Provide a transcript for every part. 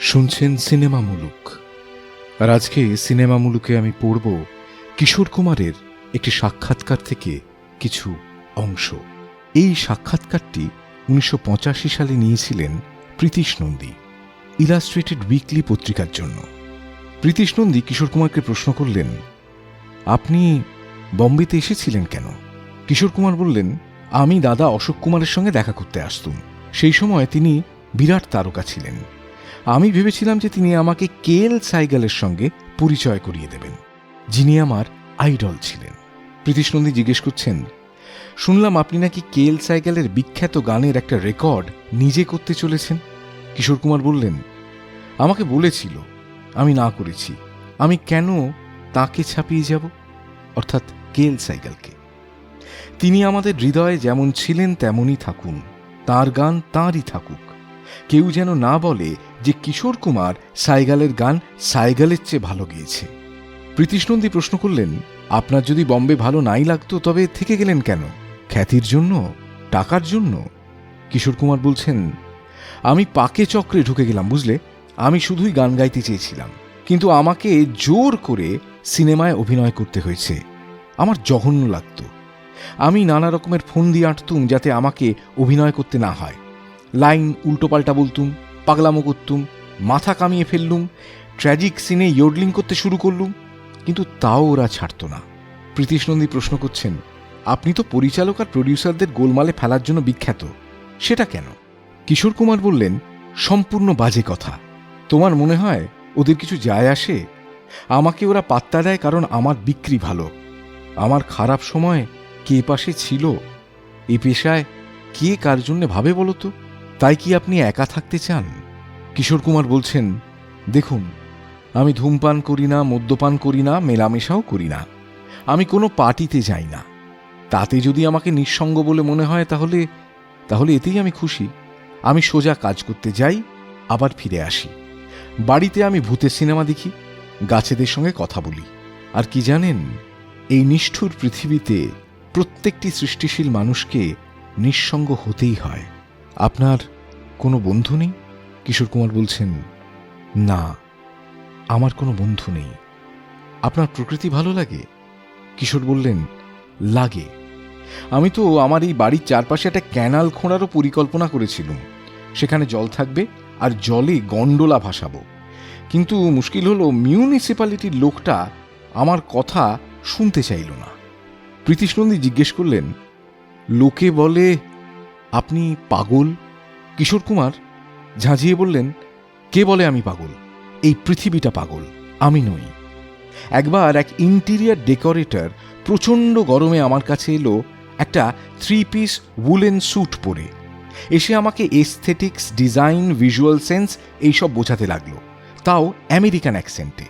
শুনছেন সিনেমা মুলুক। আর আজকে সিনেমা মুলুকে আমি পড়ব কিশোর কুমারের একটি সাক্ষাৎকার থেকে কিছু অংশ। এই সাক্ষাৎকারটি উনিশশো পঁচাশি সালে নিয়েছিলেন প্রীতিশ নন্দী, ইলাস্ট্রেটেড উইকলি পত্রিকার জন্য। প্রীতিশ নন্দী কিশোর কুমারকে প্রশ্ন করলেন, আপনি বম্বেতে এসেছিলেন কেন? কিশোর কুমার বললেন, আমি দাদা অশোক কুমারের সঙ্গে দেখা করতে আসতুম। সেই সময় তিনি বিরাট তারকা ছিলেন। আমি ভেবেছিলাম যে তিনি আমাকে কেএল সাইগালের সঙ্গে পরিচয় করিয়ে দেবেন, যিনি আমার আইডল ছিলেন। প্রীতিশ নন্দী জিজ্ঞেস করছেন, শুনলাম আপনি নাকি কেএল সাইগালের বিখ্যাত গানের একটা রেকর্ড নিজে করতে চলেছেন? কিশোর কুমার বললেন, আমাকে বলেছিল, আমি না করেছি। আমি কেন তাকে ছাপিয়ে যাব? অর্থাৎ কেএল সাইগালকে। তিনি আমাদের হৃদয়ে যেমন ছিলেন, তেমনই থাকুন। তার গান তাঁরই থাকুক। কেউ যেন না বলে যে কিশোর কুমার সাইগালের গান সাইগালের চেয়ে ভালো গিয়েছে। প্রীতিশনন্দী প্রশ্ন করলেন, আপনার যদি বম্বে ভালো নাই লাগতো, তবে থেকে গেলেন কেন? খ্যাতির জন্য? টাকার জন্য? কিশোর কুমার বলছেন, আমি পাকে চক্রে ঢুকে গেলাম, বুঝলে? আমি শুধুই গান গাইতে চেয়েছিলাম। কিন্তু আমাকে জোর করে সিনেমায় অভিনয় করতে হয়েছে। আমার জঘন্য লাগতো। আমি নানা রকমের ফোন দিয়ে আঁটতুম যাতে আমাকে অভিনয় করতে না হয়। লাইন উল্টোপাল্টা বলতুম পাগলামো করতুম, মাথা কামিয়ে ফেললুম ট্র্যাজিক সিনে ইয়োডলিং করতে শুরু করলুম, কিন্তু তাও ওরা ছাড়ত না। প্রীতিশ নন্দী প্রশ্ন করছেন, আপনি তো পরিচালক আর প্রডিউসারদের গোলমালে ফেলার জন্য বিখ্যাত, সেটা কেন? কিশোর কুমার বললেন, সম্পূর্ণ বাজে কথা। তোমার মনে হয় ওদের কিছু যায় আসে? আমাকে ওরা পাত্তা দেয় কারণ আমার বিক্রি ভালো। আমার খারাপ সময় কে পাশে ছিল? এ পেশায় কে কার জন্যে ভাবে বলো তো? তাই কি আপনি একা থাকতে চান? কিশোর কুমার বলছেন, দেখুন, আমি ধূমপান করি না, মদ্যপান করি না, মেলামেশাও করি না। আমি কোনো পার্টিতে যাই না। তাতে যদি আমাকে নিঃসঙ্গ বলে মনে হয় তাহলে তাহলে এতেই আমি খুশি। আমি সোজা কাজ করতে যাই, আবার ফিরে আসি। বাড়িতে আমি ভূতের সিনেমা দেখি, গাছেদের সঙ্গে কথা বলি। আর কি জানেন, এই নিষ্ঠুর পৃথিবীতে প্রত্যেকটি সৃষ্টিশীল মানুষকে নিঃসঙ্গ হতেই হয়। আপনার কোনো বন্ধু নেই? কিশোর কুমার বলছেন, না, আমার কোনো বন্ধু নেই। আপনার প্রকৃতি ভালো লাগে? কিশোর বললেন, লাগে। আমি তো আমার এই বাড়ির চারপাশে একটা ক্যানাল খোঁড়ারও পরিকল্পনা করেছিলাম। সেখানে জল থাকবে আর জলে গন্ডোলা ভাসাবো। কিন্তু মুশকিল হলো, মিউনিসিপ্যালিটির লোকটা আমার কথা শুনতে চাইল না। প্রীতিশ নন্দী জিজ্ঞেস করলেন, লোকে বলে আপনি পাগল? কিশোর কুমার, ঝাঁঝিয়ে বললেন, কে বলে আমি পাগল? এই পৃথিবীটা পাগল, আমি নই। একবার এক ইন্টিরিয়ার ডেকোরেটর প্রচণ্ড গরমে আমার কাছে এলো একটা থ্রি পিস উলেন স্যুট পরে। এসে আমাকে এস্থেটিক্স ডিজাইন ভিজুয়াল সেন্স এইসব বোঝাতে লাগল, তাও আমেরিকান অ্যাকসেন্টে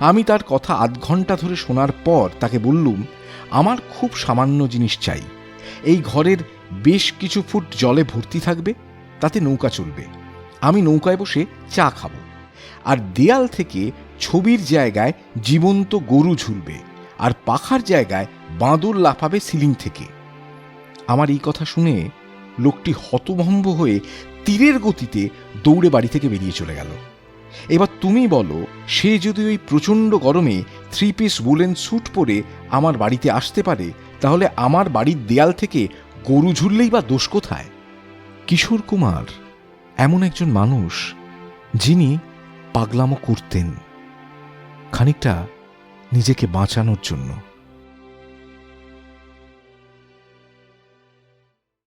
আমি তার কথা আধ ঘণ্টা ধরে শোনার পর তাকে বললুম, আমার খুব সামান্য জিনিস চাই। এই ঘরের বেশ কিছু ফুট জলে ভর্তি থাকবে, তাতে নৌকা চলবে। আমি নৌকায় বসে চা খাব। আর দেয়াল থেকে ছবির জায়গায় জীবন্ত গরু ঝুলবে আর পাখার জায়গায় বাঁদর লাফাবে সিলিং থেকে। আমার এই কথা শুনে লোকটি হতভম্ব হয়ে তীরের গতিতে দৌড়ে বাড়ি থেকে বেরিয়ে চলে গেল। এবার তুমি বলো, সে যদি ওই প্রচণ্ড গরমে থ্রি পিস উলেন স্যুট পরে আমার বাড়িতে আসতে পারে তাহলে আমার বাড়ির দেয়াল থেকে গরু ঝুললেই বা দোষ কোথায়? কিশোর কুমার, এমন একজন মানুষ যিনি পাগলামো করতেন, খানিকটা নিজেকে বাঁচানোর জন্য।